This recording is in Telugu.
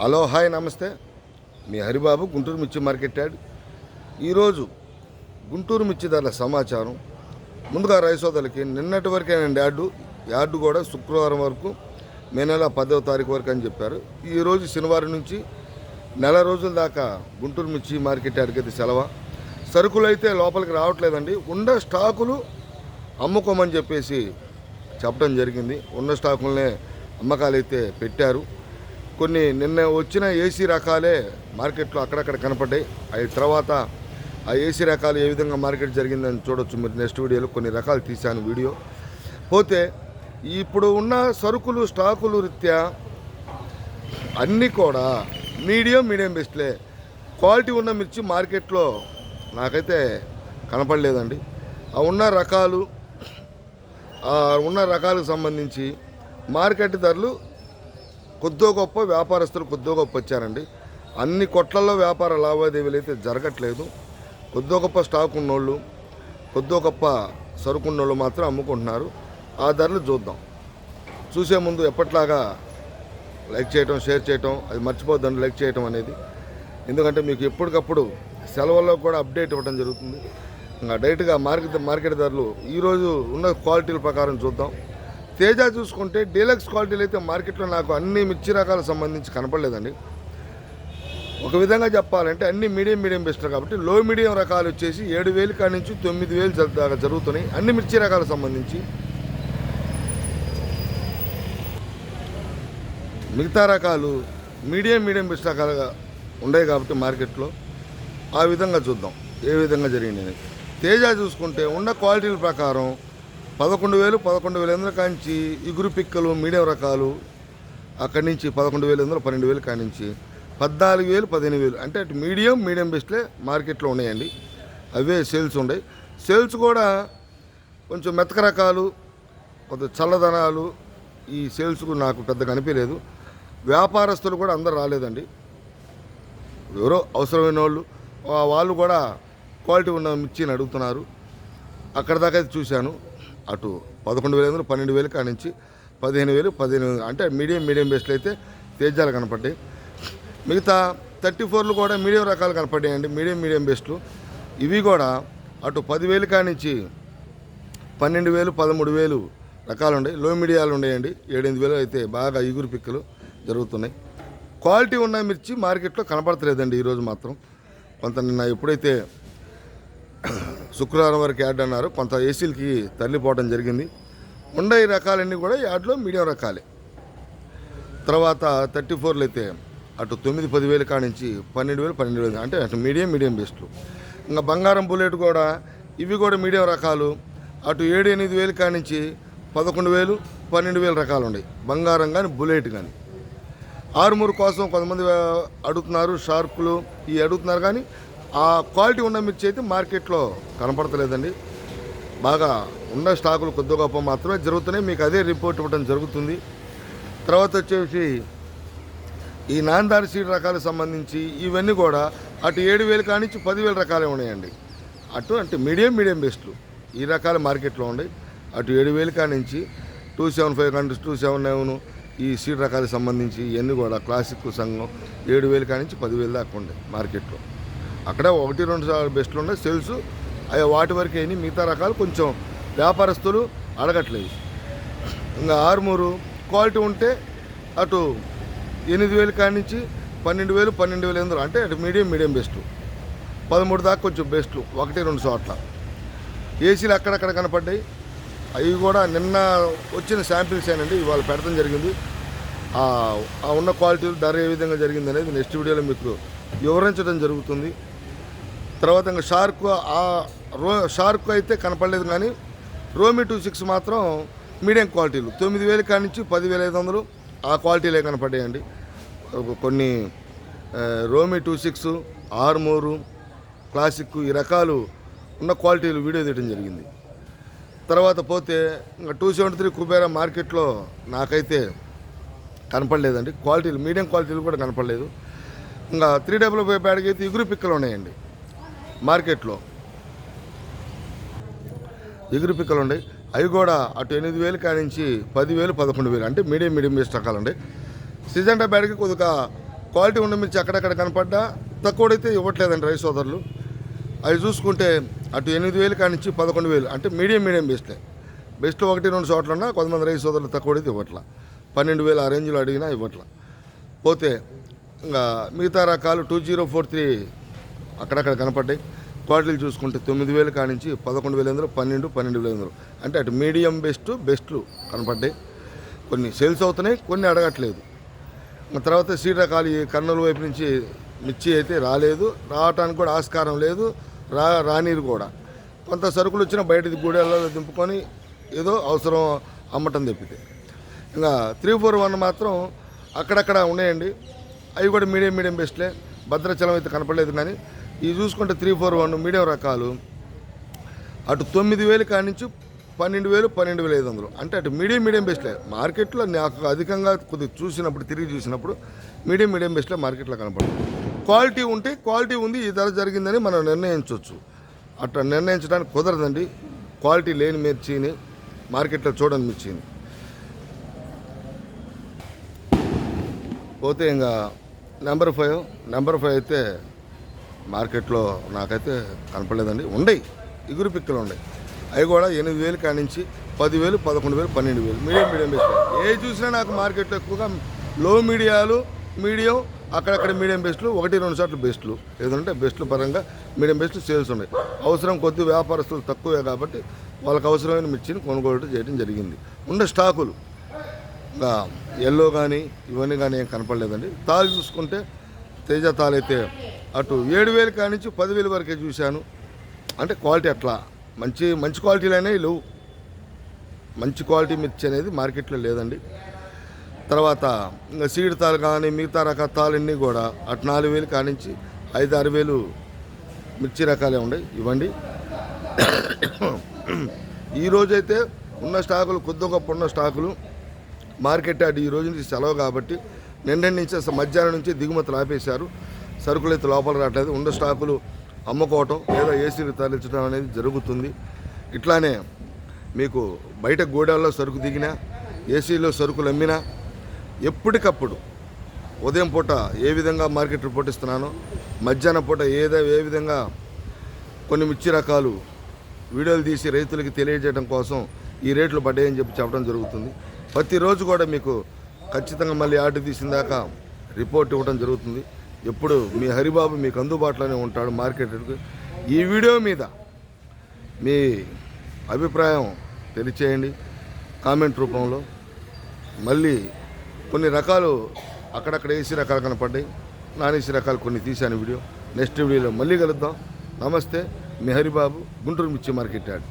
హలో హాయ్ నమస్తే. మీ హరిబాబు గుంటూరు మిర్చి మార్కెట్ యాడ్. ఈరోజు గుంటూరు మిర్చి ధరల సమాచారం. ముందుగా రైసోదలకి నిన్నటి వరకేనండి యార్డు యార్డు కూడా శుక్రవారం వరకు మే నెల పదవ తారీఖు వరకు అని చెప్పారు. ఈరోజు శనివారం నుంచి నెల రోజుల దాకా గుంటూరు మిర్చి మార్కెట్ యార్డ్కి అయితే సెలవు. సరుకులు అయితే లోపలికి రావట్లేదండి. ఉన్న స్టాకులు అమ్ముకోమని చెప్పేసి చెప్పడం జరిగింది. ఉన్న స్టాకులనే అమ్మకాలు అయితే పెట్టారు. కొన్ని నిన్న వచ్చిన ఏసీ రకాలే మార్కెట్లో అక్కడక్కడ కనపడ్డాయి. అవి తర్వాత ఆ ఏసీ రకాలు ఏ విధంగా మార్కెట్ జరిగిందని చూడొచ్చు. మీరు నెక్స్ట్ వీడియోలో కొన్ని రకాలు తీశాను వీడియో. పోతే ఇప్పుడు ఉన్న సరుకులు స్టాకులు రీత్యా అన్నీ కూడా మీడియం మీడియం బెస్ట్లే. క్వాలిటీ ఉన్న మిర్చి మార్కెట్లో నాకైతే కనపడలేదండి. ఆ ఉన్న రకాలు ఉన్న రకాలకు సంబంధించి మార్కెట్ ధరలు కొద్దో గొప్ప వ్యాపారస్తులు కొద్దో గొప్ప వచ్చారండి. అన్ని కొట్లలో వ్యాపార లావాదేవీలు అయితే జరగట్లేదు. కొద్దో గొప్ప స్టాక్ ఉన్నోళ్ళు కొద్దో గొప్ప సరుకున్నోళ్ళు మాత్రం అమ్ముకుంటున్నారు. ఆ ధరలు చూద్దాం. చూసే ముందు ఎప్పట్లాగా లైక్ చేయటం షేర్ చేయటం అది మర్చిపోద్దండి లైక్ చేయటం అనేది. ఎందుకంటే మీకు ఎప్పటికప్పుడు సెలవుల్లో కూడా అప్డేట్ ఇవ్వడం జరుగుతుంది. ఇంకా డైరెక్ట్గా మార్కెట్ మార్కెట్ ధరలు ఈరోజు ఉన్న క్వాలిటీల ప్రకారం చూద్దాం. తేజ చూసుకుంటే డీలక్స్ క్వాలిటీలు అయితే మార్కెట్లో నాకు అన్ని మిర్చి రకాలకు సంబంధించి కనపడలేదండి. ఒక విధంగా చెప్పాలంటే అన్ని మీడియం మీడియం బెస్ట్ కాబట్టి లో మీడియం రకాలు వచ్చేసి ఏడు వేలు కాడి నుంచి తొమ్మిది వేలు దాకా జరుగుతున్నాయి. అన్ని మిర్చి రకాలకు సంబంధించి. మిగతా రకాలు మీడియం మీడియం బెస్ట్ రకాలుగా ఉన్నాయి కాబట్టి మార్కెట్లో. ఆ విధంగా చూద్దాం. ఏ విధంగా జరిగినాయి. తేజ చూసుకుంటే ఉన్న క్వాలిటీల ప్రకారం పదకొండు వేలు పదకొండు వేల ఎందుల కాంచి ఇగురు పిక్కలు మీడియం రకాలు అక్కడి నుంచి పదకొండు వేల ఎనిమిది పన్నెండు వేలు కానించి పద్నాలుగు వేలు పదిహేను వేలు. అంటే అటు మీడియం మీడియం బెస్ట్లే మార్కెట్లో ఉన్నాయండి. అవే సేల్స్ ఉన్నాయి సేల్స్ కూడా కొంచెం మెతక రకాలు కొంత చల్లదనాలు ఈ సేల్స్కు నాకు పెద్దగా అనిపించలేదు వ్యాపారస్తులు కూడా అందరు రాలేదండి. ఎవరో అవసరమైన వాళ్ళు వాళ్ళు కూడా క్వాలిటీ ఉన్న మిర్చిని అడుగుతున్నారు. అక్కడ దాకా అయితే చూశాను. అటు పదకొండు వేల ఎనిమిది పన్నెండు వేలు కానించి పదిహేను వేలు పదిహేను అంటే మీడియం మీడియం బేస్లో అయితే తేజాలు కనపడ్డాయి. మిగతా థర్టీ ఫోర్లు కూడా మీడియం రకాలు కనపడ్డాయండి మీడియం మీడియం బెస్ట్లు ఇవి కూడా అటు పదివేలు కానించి పన్నెండు వేలు పదమూడు వేలు రకాలు ఉన్నాయి. లో మీడియాలు ఉన్నాయండి ఏడెనిమిది వేలు అయితే బాగా ఇగురు పిక్కలు జరుగుతున్నాయి. క్వాలిటీ ఉన్న మిర్చి మార్కెట్లో కనపడతలేదండి ఈరోజు మాత్రం. కొంత నిన్న ఎప్పుడైతే శుక్రవారం వరకు యాడ్ అన్నారు. కొంత ఏసీలకి తరలిపోవడం జరిగింది. ఉండే రకాలన్నీ కూడా యాడ్లో మీడియం రకాలే. తర్వాత థర్టీ ఫోర్లు అయితే అటు తొమ్మిది పది వేలు కానించి పన్నెండు వేలు పన్నెండు వేలు అంటే అటు మీడియం మీడియం బెస్ట్లు ఇంకా బంగారం బుల్లెట్ కూడా ఇవి కూడా మీడియం రకాలు. అటు ఏడు ఎనిమిది వేలు కానించి పదకొండు వేలు పన్నెండు వేలు రకాలు ఉన్నాయి. బంగారం కానీ బుల్లెట్ కానీ ఆరుమూరు కోసం కొంతమంది అడుగుతున్నారు షార్పులు ఈ అడుగుతున్నారు కానీ ఆ క్వాలిటీ ఉన్న మిర్చి అయితే మార్కెట్లో కనపడతలేదండి. బాగా ఉన్న స్టాకులు కొద్ది గొప్ప మాత్రమే జరుగుతున్నాయి. మీకు అదే రిపోర్ట్ ఇవ్వడం జరుగుతుంది. తర్వాత వచ్చేసి ఈ నాందారి సీడ్ రకాలకు సంబంధించి ఇవన్నీ కూడా అటు ఏడు వేలు కానించి పదివేల రకాలే ఉన్నాయండి. అటు అంటే మీడియం మీడియం బెస్ట్లు ఈ రకాల మార్కెట్లో ఉన్నాయి. అటు ఏడు వేలు కానించి టూ సెవెన్ ఫైవ్ కంటే టూ సెవెన్ నైన్ ఈ సీడ్ రకాలకు సంబంధించి ఇవన్నీ కూడా క్లాసిక్ సంఘం ఏడు వేలు కానించి పదివేలు దాకా ఉండే మార్కెట్లో. అక్కడే ఒకటి రెండు సార్లు బెస్ట్లు ఉన్నాయి సేల్స్. అవి వాటి వరకు అయినాయి మిగతా రకాలు కొంచెం వ్యాపారస్తులు అడగట్లేదు. ఇంకా ఆరుమూరు క్వాలిటీ ఉంటే అటు ఎనిమిది వేలు కాడి నుంచి పన్నెండు వేలు పన్నెండు వేలు ఎందుకు అంటే అటు మీడియం మీడియం బెస్ట్ పదమూడు దాకా కొంచెం బెస్ట్ ఒకటి రెండు చోట్ల. ఏసీలు అక్కడక్కడ కనపడ్డాయి. అవి కూడా నిన్న వచ్చిన శాంపిల్స్ ఏనండి ఇవాళ పెడతాం జరిగింది. ఆ ఆ ఉన్న క్వాలిటీలు ధర ఏ విధంగా జరిగింది అనేది నెక్స్ట్ వీడియోలో మీకు వివరించడం జరుగుతుంది. తర్వాత ఇంకా షార్క్ ఆ రో షార్క్ అయితే కనపడలేదు కానీ రోమి టూ సిక్స్ మాత్రం మీడియం క్వాలిటీలు. తొమ్మిది వేలు కాడి నుంచి పదివేల ఐదు వందలు ఆ క్వాలిటీలే కనపడ్డాయండి కొన్ని రోమి టూ సిక్స్ ఆర్మూరు క్లాసిక్ ఈ రకాలు ఉన్న క్వాలిటీలు వీడియో తీయడం జరిగింది. తర్వాత పోతే ఇంకా టూ సెవెంటీ త్రీ కుబేరా మార్కెట్లో నాకైతే కనపడలేదండి. క్వాలిటీలు మీడియం క్వాలిటీలు కూడా కనపడలేదు. ఇంకా త్రీ డబ్ల్యూ ఫైవ్ బ్యాడ్కి అయితే ఇగురు పిక్కలు ఉన్నాయండి. మార్కెట్లో. ఎగురు పిక్కలు ఉన్నాయి అవి కూడా అటు ఎనిమిది వేలు కానించి పదివేలు పదకొండు వేలు. అంటే మీడియం మీడియం బేస్ రకాలండి సిజంటా బ్యాడ్కి కొద్దిగా క్వాలిటీ ఉన్న మిర్చి అక్కడక్కడ కనపడ్డా తక్కువడైతే ఇవ్వట్లేదండి రైస్ సోదరులు. అవి చూసుకుంటే అటు ఎనిమిది వేలు కానించి పదకొండు వేలు. అంటే మీడియం మీడియం బేస్టే బెస్ట్ ఒకటి రెండు చోట్ల ఉన్నా కొంతమంది రైస్ సోదరులు తక్కువడైతే ఇవ్వట్ల. పన్నెండు వేలు ఆ రేంజ్లో అడిగినా ఇవ్వట్ల. పోతే ఇంకా మిగతా రకాలు టూ జీరో ఫోర్ త్రీ అక్కడక్కడ కనపడ్డాయి. క్వాలిటీలు చూసుకుంటే తొమ్మిది వేలు కానించి పదకొండు వేలు ఎందులో పన్నెండు పన్నెండు వేలు ఎందులో అంటే అటు మీడియం బెస్ట్ బెస్ట్లు కనపడ్డాయి. కొన్ని సేల్స్ అవుతున్నాయి కొన్ని అడగట్లేదు. తర్వాత సీడ్ రకాలు కర్నూలు వైపు నుంచి మిర్చి అయితే రాలేదు. రావటానికి కూడా ఆస్కారం లేదు. రా రానీరు కూడా. కొంత సరుకులు వచ్చిన బయటది గూడెల్లో దింపుకొని ఏదో అవసరం అమ్మటం తప్పితే. ఇంకా త్రీ ఫోర్ వన్ మాత్రం అక్కడక్కడ ఉన్నాయండి. అవి కూడా మీడియం మీడియం బెస్ట్లే. భద్రాచలం అయితే కనపడలేదు కానీ ఇవి చూసుకుంటే త్రీ ఫోర్ వన్ మీడియం రకాలు. అటు తొమ్మిది వేలు కాడి నుంచి పన్నెండు వేలు పన్నెండు వేలు ఐదు వందలు. అంటే అటు మీడియం మీడియం బెస్ట్లే మార్కెట్లో నాకు అధికంగా కొద్దిగా చూసినప్పుడు తిరిగి చూసినప్పుడు మీడియం మీడియం బెస్ట్లే మార్కెట్లో కనపడుతుంది క్వాలిటీ ఉంటే క్వాలిటీ ఉంది ఈ ధర జరిగిందని మనం నిర్ణయించవచ్చు. అట్లా నిర్ణయించడానికి కుదరదండి. క్వాలిటీ లేని మిర్చిని మార్కెట్లో చూడని మిర్చిని పోతే ఇంకా నెంబర్ ఫైవ్ నెంబర్ ఫైవ్ అయితే మార్కెట్లో నాకైతే కనపడలేదండి. ఉండయి. ఇగురు పిక్కలు ఉన్నాయి అవి కూడా ఎనిమిది వేలు కానించి పదివేలు పదకొండు వేలు పన్నెండు వేలు. మీడియం మీడియం బేస్ట్ ఏ చూసినా నాకు మార్కెట్లో ఎక్కువగా లో మీడియాలు మీడియం అక్కడక్కడ మీడియం బెస్ట్లు ఒకటి రెండు సార్లు బెస్ట్లు ఏదంటే బెస్ట్ల పరంగా మీడియం బెస్ట్లు సేల్స్ ఉన్నాయి అవసరం కొద్ది వ్యాపారస్తులు తక్కువే కాబట్టి వాళ్ళకి అవసరమైన మిర్చిని కొనుగోలు చేయడం జరిగింది. ఉండే స్టాకులు. ఎల్లో కానీ ఇవన్నీ కానీ ఏం కనపడలేదండి. తాలు చూసుకుంటే తేజ తాలైతే అయితే అటు ఏడు వేలు కానించి పదివేలు వరకే చూశాను. అంటే క్వాలిటీ అట్లా. మంచి మంచి క్వాలిటీలు అనేవి లేవు. మంచి క్వాలిటీ మిర్చి అనేది మార్కెట్లో లేదండి. తర్వాత సీడ్ తాలు కానీ మిగతా రకాల తాలన్నీ కూడా అటు నాలుగు వేలు కానించి ఐదు ఆరు వేలు మిర్చి రకాలే ఉన్నాయి ఇవ్వండి. ఈ రోజైతే ఉన్న స్టాకులు కొద్ది గొప్ప ఉన్న స్టాకులు మార్కెట్ అటు ఈ రోజు నుంచి సెలవు కాబట్టి నిన్నటి నుంచి అసలు మధ్యాహ్నం నుంచి దిగుమతులు ఆపేశారు. సరుకులు అయితే లోపల రావట్లేదు. ఉండ స్టాకులు అమ్ముకోవటం లేదా ఏసీలు తరలించడం అనేది జరుగుతుంది. ఇట్లానే మీకు బయట గోడాల్లో సరుకు దిగినా ఏసీలో సరుకులు అమ్మినా ఎప్పటికప్పుడు ఉదయం పూట ఏ విధంగా మార్కెట్ రిపోర్ట్ ఇస్తున్నానో మధ్యాహ్నం పూట ఏదో ఏ విధంగా కొన్ని మిర్చి రకాలు వీడియోలు తీసి రైతులకి తెలియజేయడం కోసం ఈ రేట్లు పడ్డాయని చెప్పి చెప్పడం జరుగుతుంది. ప్రతిరోజు కూడా మీకు ఖచ్చితంగా మళ్ళీ ఆర్డర్ తీసిన దాకా రిపోర్ట్ ఇవ్వడం జరుగుతుంది. ఎప్పుడు మీ హరిబాబు మీకు అందుబాటులోనే ఉంటాడు మార్కెట్కి ఈ వీడియో మీద మీ అభిప్రాయం తెలియచేయండి. కామెంట్ రూపంలో మళ్ళీ కొన్ని రకాలు అక్కడక్కడ ఏసీ రకాలు కనపడ్డాయి. నాన్ ఏసీ రకాలు కొన్ని తీశాను వీడియో. నెక్స్ట్ వీడియోలో మళ్ళీ కలుద్దాం. నమస్తే మీ హరిబాబు గుంటూరు మిర్చి మార్కెట్ యాడ్.